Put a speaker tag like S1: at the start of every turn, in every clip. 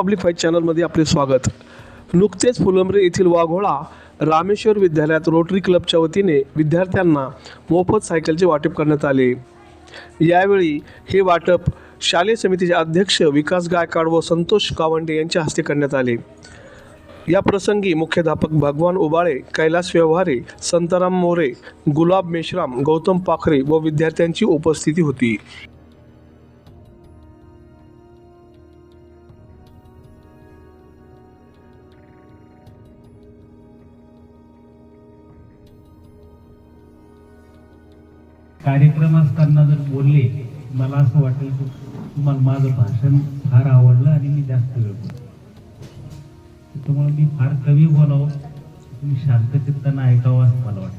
S1: Public five चॅनलमध्ये आपले स्वागत. नुकतेच फुलंब्री येथील वाघोळा रामेश्वर विद्यालयात रोटरी क्लबच्या वतीने विद्यार्थ्यांना मोफत सायकलचे वाटप करण्यात आले. यावेळी हे वाटप शालेय समितीचे अध्यक्ष विकास गायकवाड व संतोष कावंडे यांच्या हस्ते करण्यात आले. या प्रसंगी मुख्याध्यापक भगवान उबाळे कैलास व्यवहारे संताराम मोरे गुलाब मेश्राम गौतम पाखरे व विद्यार्थ्यांची उपस्थिती होती.
S2: कार्यक्रम असताना जर बोलले मला असं वाटेल की तुम्हाला माझं भाषण फार आवडलं आणि मी जास्त वेळ बोलतो. त्याच्यामुळे मी फार कमी बोलावं. तुम्ही शांत चित्तानं ऐकावं असं मला वाटतं.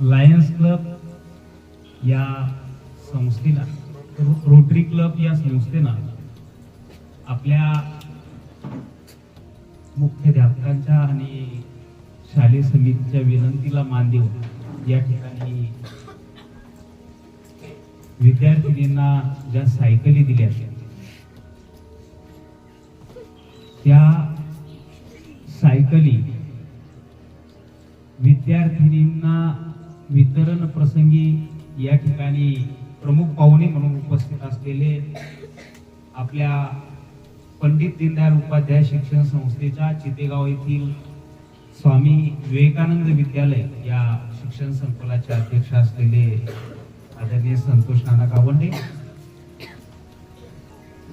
S2: लायन्स क्लब या संस्थेला रोटरी क्लब या संस्थेनं आपल्या मुख्याध्यापकांच्या आणि शालेय समितीच्या विनंतीला मान देऊन या ठिकाणी विद्यार्थिनींना ज्या सायकली दिल्या त्या सायकली विद्यार्थिनींना वितरण प्रसंगी या ठिकाणी प्रमुख पाहुणे म्हणून उपस्थित असलेले आपल्या पंडित दीनदयाळ उपाध्याय शिक्षण संस्थेच्या चितेगाव येथील स्वामी विवेकानंद विद्यालय या शिक्षण संकुलाचे अध्यक्ष असलेले आदरणीय संतोष नाना गावंडे.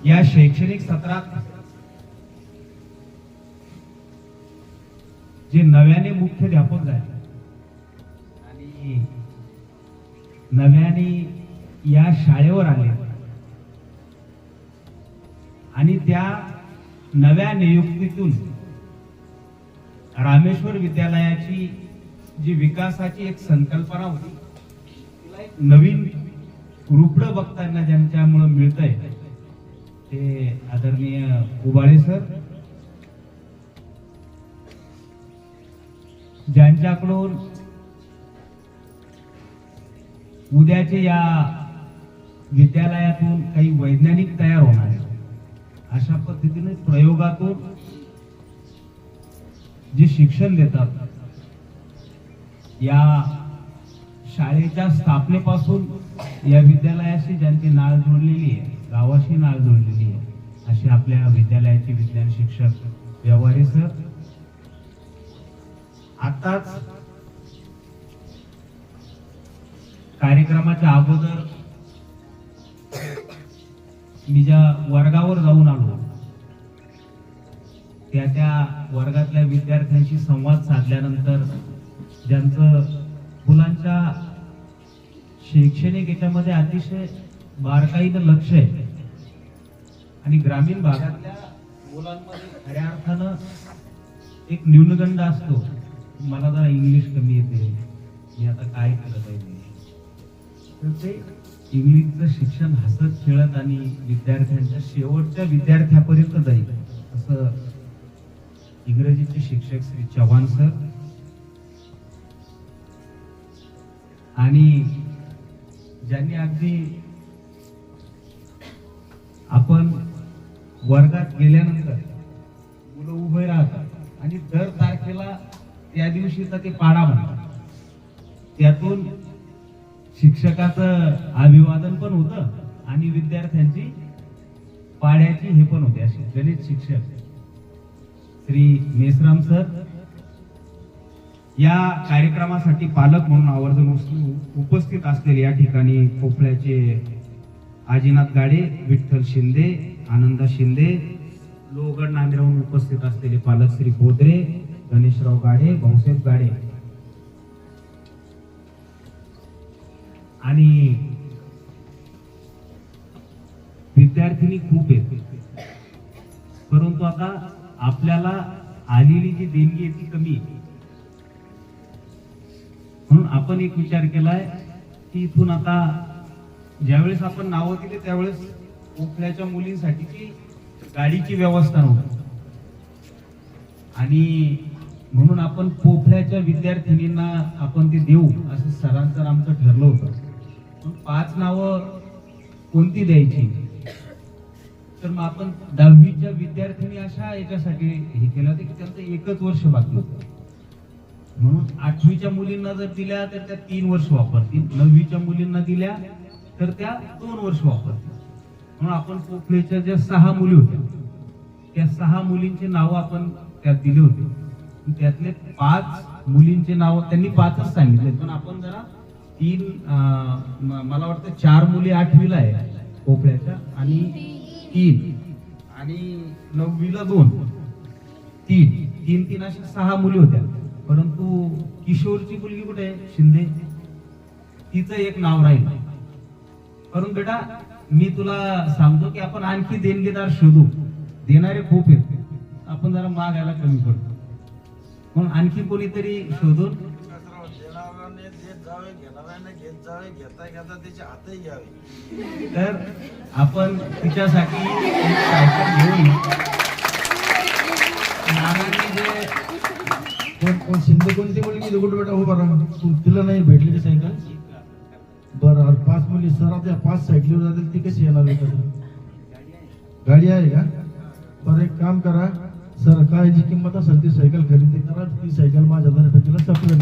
S2: या शैक्षणिक सत्रात जे नव्याने मुख्याध्यापक झाले आणि नव्याने या शाळेवर आले आणि त्या नव्या नियुक्तीतून रामेश्वर विद्यालयाची जी विकासाची एक संकल्पना होती तिला एक नवीन रुपड बघताना ज्यांच्यामुळं मिळतंय ते आदरणीय उबाळे सर ज्यांच्याकडून उद्याचे या विद्यालयातून काही वैज्ञानिक तयार होणार आहे अशा पद्धतीने प्रयोगातून जे शिक्षण देतात या शाळेच्या स्थापनेपासून या विद्यालयाशी ज्यांची नाळ जोडलेली आहे गावाशी नाळ जोडलेली आहे असे आपल्या विद्यालयाचे विज्ञान शिक्षक व्यवहारे सर. आताच कार्यक्रमाच्या अगोदर मी ज्या वर्गावर जाऊन आलो त्या त्या वर्गातल्या विद्यार्थ्यांशी संवाद साधल्यानंतर ज्यांचं मुलांच्या शैक्षणिक याच्यामध्ये अतिशय बारकाईनं लक्ष आहे. आणि ग्रामीण भागातल्या मुलांमध्ये खऱ्या अर्थानं एक न्यूनगंड असतो. मला जरा इंग्लिश कमी येते. मी आता काय केलं पाहिजे? तर ते इंग्लिशचं शिक्षण हसत खेळत आणि विद्यार्थ्यांच्या शेवटच्या विद्यार्थ्यापर्यंत जाईल असं इंग्रजीचे शिक्षक श्री चव्हाण सर आणि ज्यांनी अगदी आपण वर्गात गेल्यानंतर मुलं उभे राहतात आणि दर तारखेला त्या दिवशीचा ते पाडा म्हणतात. त्यातून शिक्षकाचं अभिवादन पण होतं आणि विद्यार्थ्यांची पाड्याची हे पण होते असे गणित शिक्षक श्री मेसराम सर. या कार्यक्रमासाठी पालक म्हणून आवर्जून उपस्थित असलेले या ठिकाणी कोपळ्याचे आजीनाथ गाडे विठ्ठल शिंदे आनंदा शिंदे लोहगड नांदेराहून उपस्थित असलेले पालक श्री बोदरे गणेशराव गाडे भाऊसाहेब गाडे. आणि विद्यार्थिनी खूप आहेत. परंतु आता आपल्याला आलेली जी देणगी आहे ती कमी आहे. म्हणून आपण एक विचार केलाय की इथून आता ज्यावेळेस आपण नावं दिले त्यावेळेस ओखल्याच्या मुलींसाठीची गाडीची व्यवस्था नव्हती. आणि म्हणून आपण पोफळ्याच्या विद्यार्थिनींना आपण ते देऊ असं सरांचं आमचं ठरलं होतं. पाच नावं कोणती द्यायची? तर मग आपण दहावीच्या विद्यार्थ्यांनी अशा याच्यासाठी हे केलं होतं की त्यांचं एकच वर्ष बाकी होतं. म्हणून आठवीच्या मुलींना जर दिल्या तर त्या तीन वर्ष वापरतील. नववीच्या मुलींना दिल्या तर त्या दोन वर्ष वापरतील. म्हणून आपण पोखलेच्या ज्या सहा मुली होत्या त्या सहा मुलींचे नाव आपण त्यात दिले होते. त्यातले पाच मुलींचे नाव त्यांनी पाचच सांगितले. पण आपण जरा तीन मला वाटतं चार मुली आठवीला आहे कोपळ्याच्या आणि तीन आणि नववीला दोन. तीन. तीन तीन अशा सहा मुली होत्या. परंतु किशोरची मुलगी कुठे आहे? शिंदे. तिचं एक नाव राहील. करून बेटा मी तुला सांगतो की आपण आणखी देणगीदार शोधू. देणारे खूप आहेत. आपण जरा मागायला कमी पडतो. म्हणून आणखी कोणीतरी शोधून
S3: जावे घेणाऱ्याने घेत जावे घेता घेता त्याचे हातही घ्यावे.
S2: तर आपण तिच्यासाठी एक सायकल घेऊन नानांनी जे
S4: कोण कोण शिंदे कोणती मुलगी दगड बेटा हो बरं तू तिला नाही भेटली का सायकल? बरं अरे पाच मुली सर त्या पाच सायकलीवर जातील ती कशी येणार बेटा गाडी आहे का? बरं एक काम करा. सर काय जी किंमत असेल ती सायकल खरेदी करा. ती सायकल माझ्या तर्फे तिला सप्लेन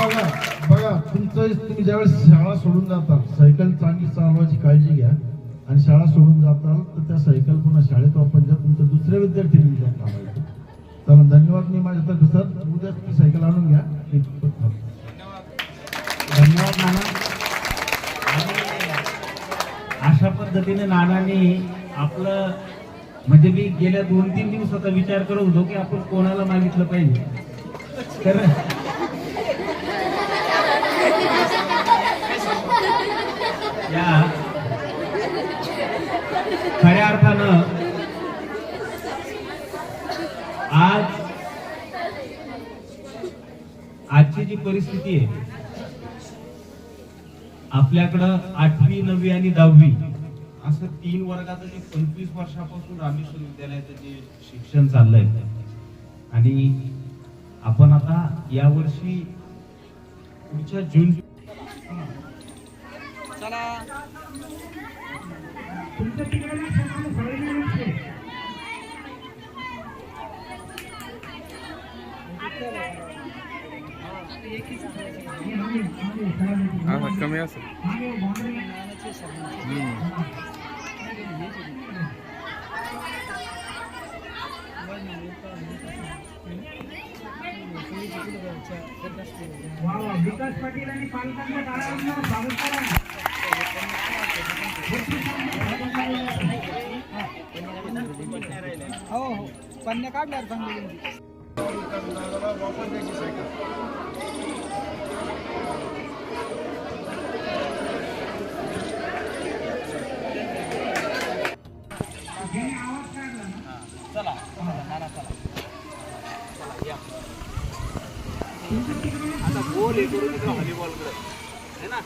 S4: बघा बघा तुमचं तुम्ही ज्यावेळेस शाळा सोडून जाता सायकल चांगली चालवायची काळजी घ्या. आणि शाळा सोडून जाताल तर त्या सायकल पुन्हा शाळेत वापरल्या तुमच्या दुसऱ्या विद्यार्थ्यांनी त्या कामायचं चला धन्यवाद मी माझ्यातर्फे सर. उद्या तुम्ही सायकल आणून घ्या.
S2: धन्यवाद नाना. अशा पद्धतीने नानांनी आपलं म्हणजे मी गेल्या दोन तीन दिवसाचा विचार करत होतो की आपण कोणाला मागितलं पाहिजे. तर या खऱ्या अर्थानं आज आजची जी परिस्थिती आहे आपल्याकडं आठवी नववी आणि दहावी असं तीन वर्गाचं जे पंचवीस वर्षापासून रामेश्वर विद्यालयाचं जे शिक्षण चाललंय आणि आपण आता यावर्षी पुढच्या जून
S5: कमी असेल.
S6: विकास पाटील आणि पालकांच्या स्वागत करा हो हो पण काढल्यावर चांगली
S3: दुकानदाराला वापर द्यायची सायकल चला. नाना चला. या.
S1: आता गोल हे करून हॉलीबॉलकडे आहे ना?